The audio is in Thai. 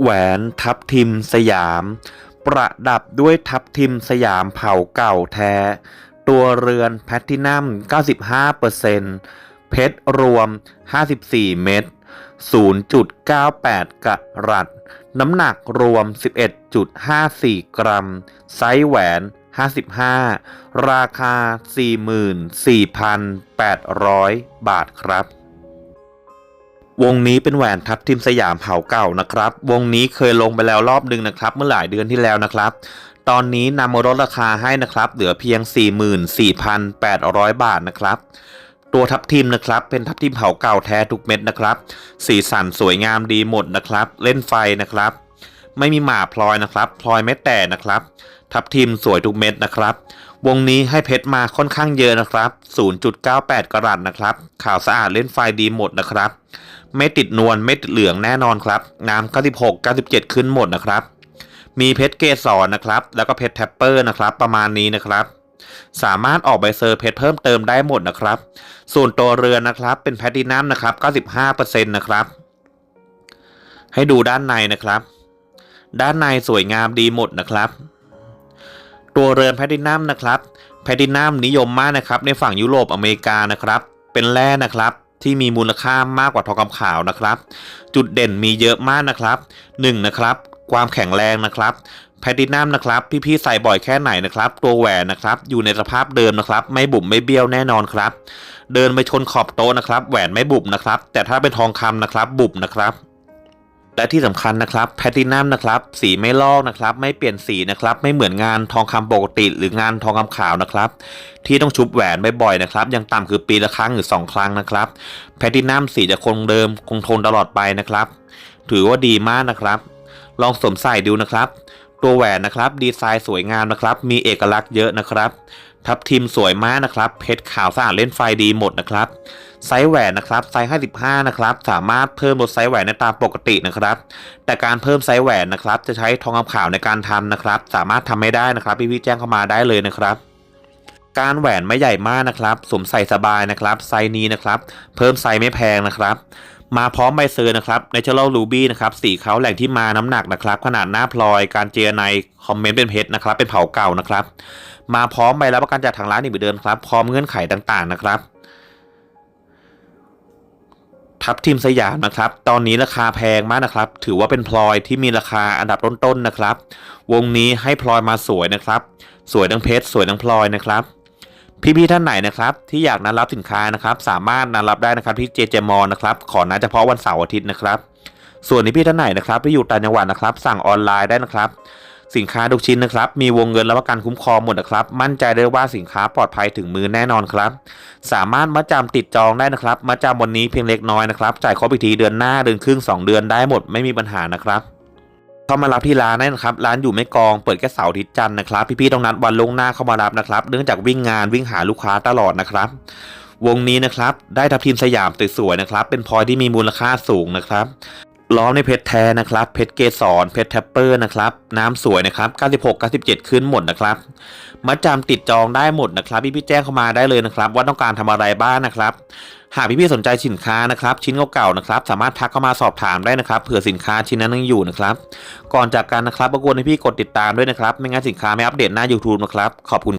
แหวนทับทิมสยาม ประดับด้วยทับทิมสยามเผาเก่าแท้ ตัวเรือนแพลตตินัม 95%เพชรรวม 54 เม็ด0.98 กะรัตน้ำหนักรวม 11.54 กรัม ไซส์แหวน 55 ราคา 44,800 บาทครับ วงนี้เป็นแหวนทับทิมสยามเผาเก่านะครับ วงนี้เคยลงไปแล้วรอบหนึ่งนะครับ เมื่อหลายเดือนที่แล้วนะครับ ตอนนี้นำมาลดราคาให้นะครับ เหลือเพียง 44,800 บาทนะครับ ตัวทับทิมนะครับ เป็นทับทิมเผาเก่าแท้ทุกเม็ดนะครับ สีสันสวยงามดีหมดนะครับ เล่นไฟนะครับ ไม่มีหมาพลอยนะครับ พลอยไม่แต่นะครับ ทับทิมสวยทุกเม็ดนะครับ วงนี้ให้เพชรมาค่อนข้างเยอะนะครับ 0.98 กรัตนะครับ ขาวสะอาดเล่นไฟดีหมดนะครับ ไม่ติดนวลไม่ติดเหลืองแน่นอนครับ น้ำ96 97 ขึ้นหมดนะครับ มีเพชรเกสรนะครับ แล้วก็เพชรแท็ปเปอร์นะครับ ประมาณนี้นะครับ สามารถออกใบเซอร์เพชรเพิ่มเติมได้หมดนะครับ ส่วนตัวเรือนนะครับ เป็นแพลตตินัมนะครับ 95%นะครับ ให้ดูด้านในนะครับ ด้านในสวยงามดีหมดนะครับ ตัวเรือนแพลตตินัมนะครับแพลตตินัมนิยมมากนะครับในฝั่งยุโรปอเมริกานะครับ เป็นแร่นะครับที่มีมูลค่ามากกว่าทองคำขาวนะครับ จุดเด่นมีเยอะมากนะครับ 1. นะครับความแข็งแรงนะครับแพลตตินัมนะครับพี่ๆใส่บ่อยแค่ไหนนะครับ ตัวแหวนนะครับ อยู่ในสภาพเดิมนะครับ ไม่บุ๋มไม่เบี้ยวแน่นอนครับ เดินไปชนขอบโต๊ะนะครับ แหวนไม่บุบนะครับ แต่ถ้าเป็นทองคำนะครับ บุบนะครับ และที่สำคัญนะครับแพตตินัมนะครับสีไม่ลอกนะครับไม่เปลี่ยนสีนะครับไม่เหมือนงานทองคำปกติหรืองานทองคำขาวนะครับที่ต้องชุบแหวนบ่อยๆนะครับอย่างต่ำคือปีละครั้งหรือ 2 ครั้งนะครับแพตตินัมสีจะคงเดิมคงทนตลอดไปนะครับ ถือว่าดีมากนะครับ ลองสวมใส่ดูนะครับ ตัวแหวนนะครับดีไซน์สวยงามนะครับ มีเอกลักษณ์เยอะนะครับ ทับทิมสวยมากนะครับ เพชรขาวสะอาดเล่นไฟดีหมดนะครับ ไซส์แหวนนะครับ ไซส์ 55 นะครับ สามารถเพิ่มลดไซส์แหวนได้ตามปกตินะครับ แต่การเพิ่มไซส์แหวนนะครับ จะใช้ทองคำขาวในการทำนะครับ สามารถทำไม่ได้นะครับ พี่ๆแจ้งเข้ามาได้เลยนะครับการแหวนไม่ใหญ่มากนะครับ สวมใส่สบายนะครับ ไซส์นี้นะครับ เพิ่มไซส์ไม่แพงนะครับ มาพร้อมใบเซอร์นะครับ Natural Ruby นะครับสีเขาแหล่งที่มาน้ำหนักนะครับ ขนาดหน้าพลอยการเจรในคอมเมนต์เป็นเพชรนะครับ เป็นเผาเก่านะครับ มาพร้อมใบรับประกันจากทางร้านอีกเหมือนเดิมครับ พร้อมเงื่อนไขต่างๆนะครับ ทับทิมสยามนะครับ ตอนนี้ราคาแพงมากนะครับ ถือว่าเป็นพลอยที่มีราคาอันดับต้นๆนะครับ วงนี้ให้พลอยมาสวยนะครับ สวยทั้งเพชรสวยทั้งพลอยนะครับ พี่ๆท่านไหนนะครับที่อยากนัดรับสินค้านะครับสามารถนัดรับได้นะครับที่เจเจมอนะครับขอนัดเฉพาะวันเสาร์อาทิตย์นะครับ ส่วนพี่ๆท่านไหนนะครับที่อยู่ต่างจังหวัดนะครับ สั่งออนไลน์ได้นะครับ สินค้าทุกชิ้นนะครับ มีวงเงินรับประกันคุ้มครองหมดนะครับ มั่นใจได้ว่าสินค้าปลอดภัยถึงมือแน่นอนครับ สามารถมาจำติดจองได้นะครับ มาจำวันนี้เพียงเล็กน้อยนะครับจ่ายครบอีกทีเดือนหน้าเดือนครึ่ง2 เดือนได้หมดไม่มีปัญหานะครับ เข้ามารับที่ร้านได้นะครับ ร้านอยู่ไม่กองเปิดแค่เสาร์อาทิตย์จันทร์นะครับ พี่ๆต้องนัดวันลงหน้าเข้ามารับนะครับ เนื่องจากวิ่งงานวิ่งหาลูกค้าตลอดนะครับ วงนี้นะครับ ได้ทับทิมสยามสวยๆนะครับ เป็นพลอยที่มีมูลค่าสูงนะครับ ล้อมในเพชรแท้นะครับ เพชรเกสร เพชรแทปเปอร์นะครับ น้ำสวยนะครับ 96 97 ขึ้นหมดนะครับมาจำติดจองได้หมดนะครับ พี่พี่แจ้งเข้ามาได้เลยนะครับ ว่าต้องการทำอะไรบ้างนะครับ หากพี่พี่สนใจสินค้านะครับ ชิ้นเก่าๆนะครับ สามารถทักเข้ามาสอบถามได้นะครับเผื่อสินค้าชิ้นนั้นยังอยู่นะครับ ก่อนจากกันนะครับรบกวนให้พี่กดติดตามด้วยนะครับ ไม่งั้นสินค้าไม่อัปเดตหน้า YouTube นะครับ ขอบคุณ